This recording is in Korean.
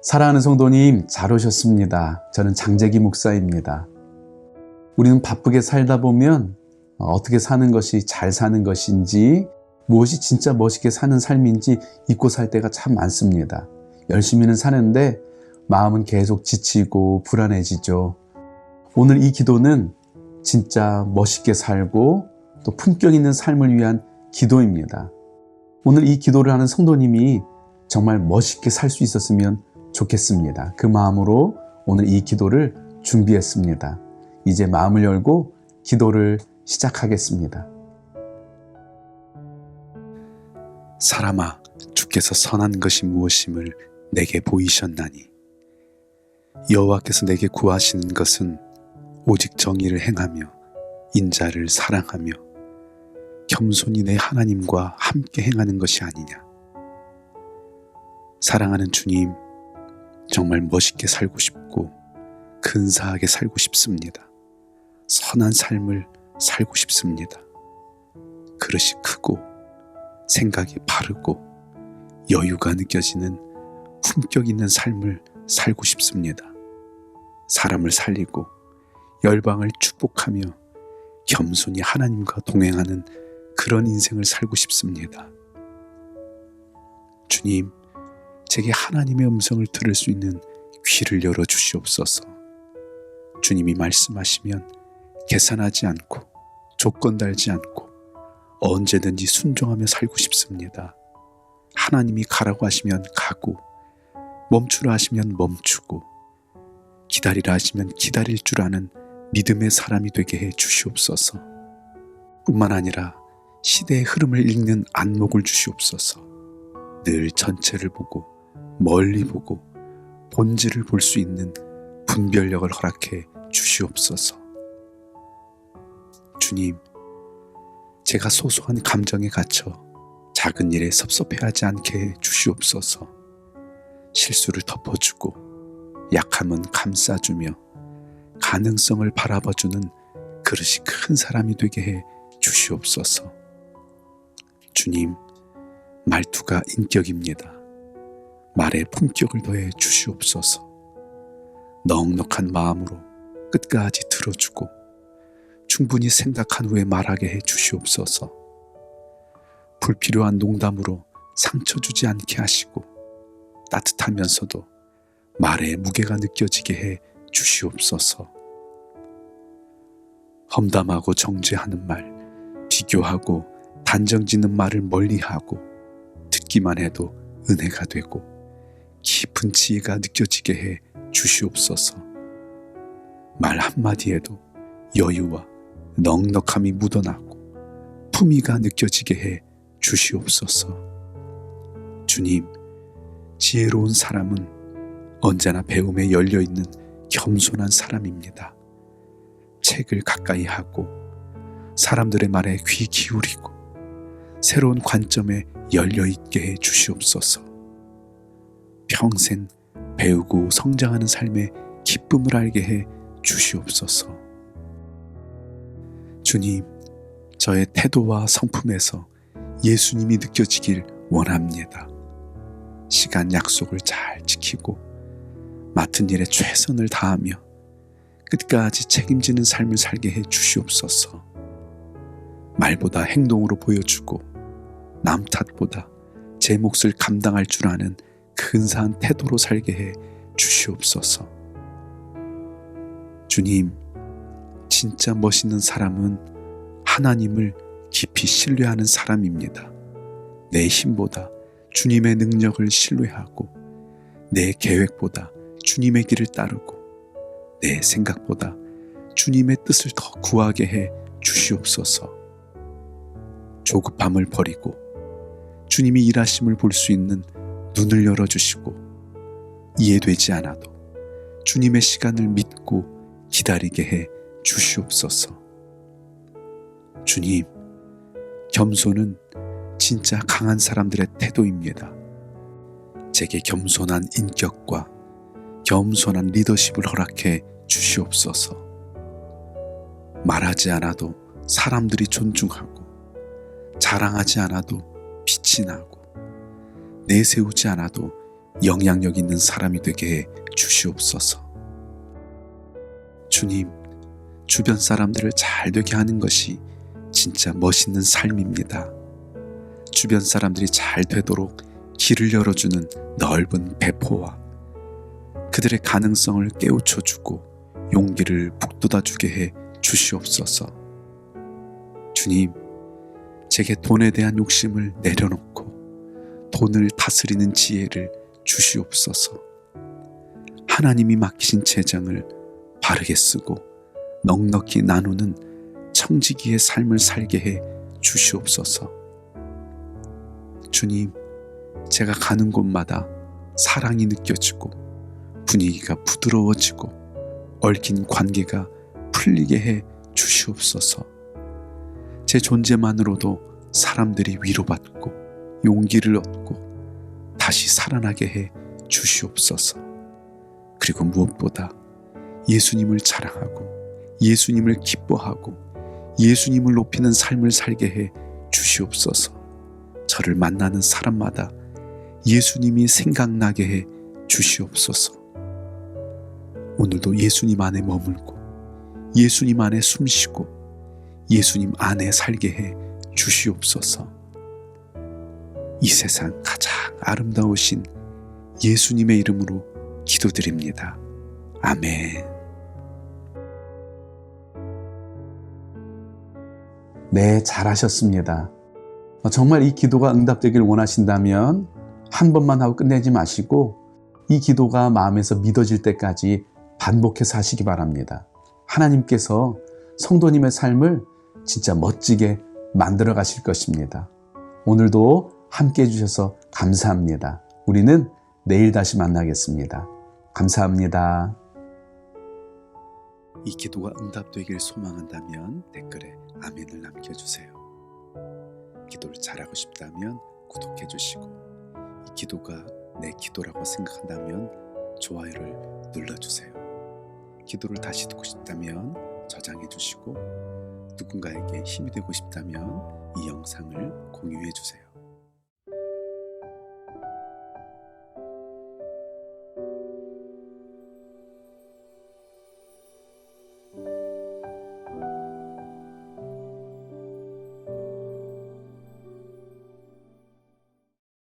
사랑하는 성도님, 잘 오셨습니다. 저는 장재기 목사입니다. 우리는 바쁘게 살다 보면 어떻게 사는 것이 잘 사는 것인지, 무엇이 진짜 멋있게 사는 삶인지 잊고 살 때가 참 많습니다. 열심히는 사는데 마음은 계속 지치고 불안해지죠. 오늘 이 기도는 진짜 멋있게 살고 또 품격 있는 삶을 위한 기도입니다. 오늘 이 기도를 하는 성도님이 정말 멋있게 살 수 있었으면 좋겠습니다. 그 마음으로 오늘 이 기도를 준비했습니다. 이제 마음을 열고 기도를 시작하겠습니다. 사람아, 주께서 선한 것이 무엇임을 내게 보이셨나니 여호와께서 내게 구하시는 것은 오직 정의를 행하며 인자를 사랑하며 겸손히 내 하나님과 함께 행하는 것이 아니냐. 사랑하는 주님, 정말 멋있게 살고 싶고 근사하게 살고 싶습니다. 선한 삶을 살고 싶습니다. 그릇이 크고 생각이 바르고 여유가 느껴지는 품격 있는 삶을 살고 싶습니다. 사람을 살리고 열방을 축복하며 겸손히 하나님과 동행하는 그런 인생을 살고 싶습니다. 주님, 제게 하나님의 음성을 들을 수 있는 귀를 열어 주시옵소서. 주님이 말씀하시면 계산하지 않고 조건 달지 않고 언제든지 순종하며 살고 싶습니다. 하나님이 가라고 하시면 가고 멈추라 하시면 멈추고 기다리라 하시면 기다릴 줄 아는 믿음의 사람이 되게 해 주시옵소서. 뿐만 아니라 시대의 흐름을 읽는 안목을 주시옵소서. 늘 전체를 보고 멀리 보고 본질을 볼 수 있는 분별력을 허락해 주시옵소서. 주님, 제가 소소한 감정에 갇혀 작은 일에 섭섭해하지 않게 해 주시옵소서. 실수를 덮어주고 약함은 감싸주며 가능성을 바라봐주는 그릇이 큰 사람이 되게 해 주시옵소서. 주님, 말투가 인격입니다. 말에 품격을 더해 주시옵소서. 넉넉한 마음으로 끝까지 들어주고 충분히 생각한 후에 말하게 해 주시옵소서. 불필요한 농담으로 상처 주지 않게 하시고 따뜻하면서도 말에 무게가 느껴지게 해 주시옵소서. 험담하고 정죄하는 말, 비교하고 단정 짓는 말을 멀리하고 듣기만 해도 은혜가 되고 깊은 지혜가 느껴지게 해 주시옵소서. 말 한마디에도 여유와 넉넉함이 묻어나고 품위가 느껴지게 해 주시옵소서. 주님, 지혜로운 사람은 언제나 배움에 열려 있는 겸손한 사람입니다. 책을 가까이 하고 사람들의 말에 귀 기울이고 새로운 관점에 열려 있게 해 주시옵소서. 평생 배우고 성장하는 삶의 기쁨을 알게 해 주시옵소서. 주님, 저의 태도와 성품에서 예수님이 느껴지길 원합니다. 시간 약속을 잘 지키고 맡은 일에 최선을 다하며 끝까지 책임지는 삶을 살게 해 주시옵소서. 말보다 행동으로 보여주고 남 탓보다 제 몫을 감당할 줄 아는 근사한 태도로 살게 해 주시옵소서. 주님, 진짜 멋있는 사람은 하나님을 깊이 신뢰하는 사람입니다. 내 힘보다 주님의 능력을 신뢰하고 내 계획보다 주님의 길을 따르고 내 생각보다 주님의 뜻을 더 구하게 해 주시옵소서. 조급함을 버리고 주님이 일하심을 볼 수 있는 눈을 열어주시고 이해되지 않아도 주님의 시간을 믿고 기다리게 해 주시옵소서. 주님, 겸손은 진짜 강한 사람들의 태도입니다. 제게 겸손한 인격과 겸손한 리더십을 허락해 주시옵소서. 말하지 않아도 사람들이 존중하고 자랑하지 않아도 빛이 나고 내세우지 않아도 영향력 있는 사람이 되게 해 주시옵소서. 주님, 주변 사람들을 잘 되게 하는 것이 진짜 멋있는 삶입니다. 주변 사람들이 잘 되도록 길을 열어주는 넓은 배포와 그들의 가능성을 깨우쳐주고 용기를 북돋아주게 해 주시옵소서. 주님, 제게 돈에 대한 욕심을 내려놓고 돈을 다스리는 지혜를 주시옵소서. 하나님이 맡기신 재장을 바르게 쓰고 넉넉히 나누는 청지기의 삶을 살게 해 주시옵소서. 주님, 제가 가는 곳마다 사랑이 느껴지고 분위기가 부드러워지고 얽힌 관계가 풀리게 해 주시옵소서. 제 존재만으로도 사람들이 위로받고 용기를 얻고 다시 살아나게 해 주시옵소서. 그리고 무엇보다 예수님을 자랑하고 예수님을 기뻐하고 예수님을 높이는 삶을 살게 해 주시옵소서. 저를 만나는 사람마다 예수님이 생각나게 해 주시옵소서. 오늘도 예수님 안에 머물고 예수님 안에 숨쉬고 예수님 안에 살게 해 주시옵소서. 이 세상 가장 아름다우신 예수님의 이름으로 기도드립니다. 아멘. 네, 잘하셨습니다. 어, 정말 이 기도가 응답되길 원하신다면 한 번만 하고 끝내지 마시고 이 기도가 마음에서 믿어질 때까지 반복해서 하시기 바랍니다. 하나님께서 성도님의 삶을 진짜 멋지게 만들어 가실 것입니다. 오늘도 함께 해주셔서 감사합니다. 우리는 내일 다시 만나겠습니다. 감사합니다. 이 기도가 응답되길 소망한다면 댓글에 아멘을 남겨주세요. 기도를 잘하고 싶다면 구독해 주시고 이 기도가 내 기도라고 생각한다면 좋아요를 눌러주세요. 기도를 다시 듣고 싶다면 저장해 주시고 누군가에게 힘이 되고 싶다면 이 영상을 공유해 주세요.